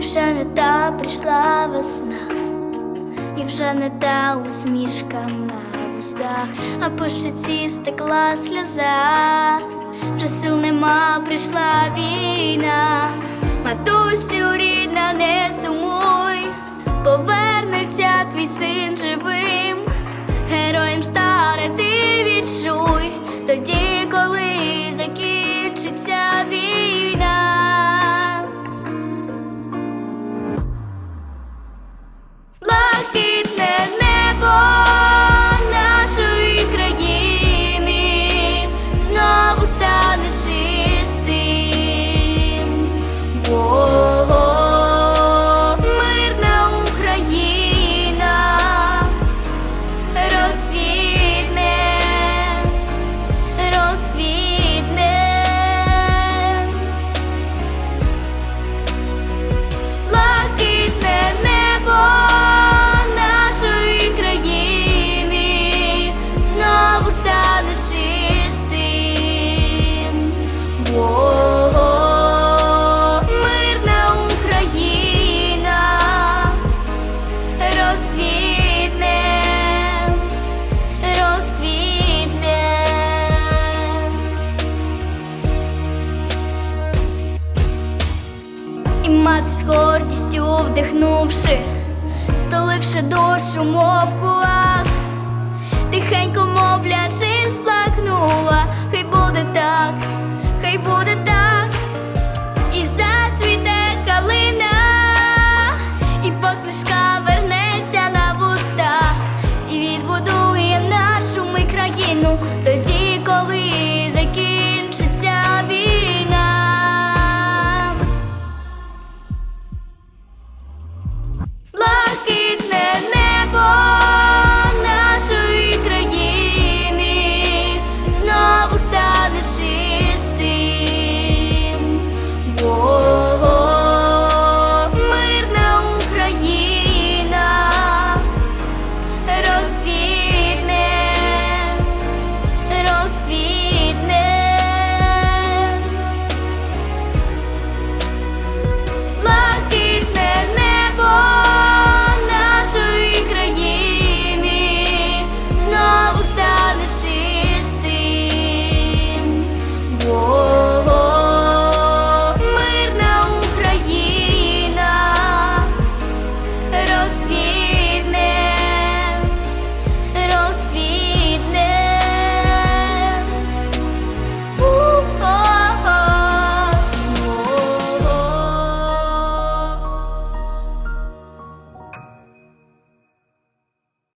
вже не та прийшла весна, і вже не та усмішка на вустах, а по щоці стекла сльоза, вже сил нема, прийшла війна, матусю рідна, не назад, з гордістю вдихнувши, столивши душу, мов кулак, тихенько, мовлячи, сплакнула, хай буде так, хай буде так, і зацвіте калина, і посмішка вернеться на вуста, і відбудує нашу ми країну.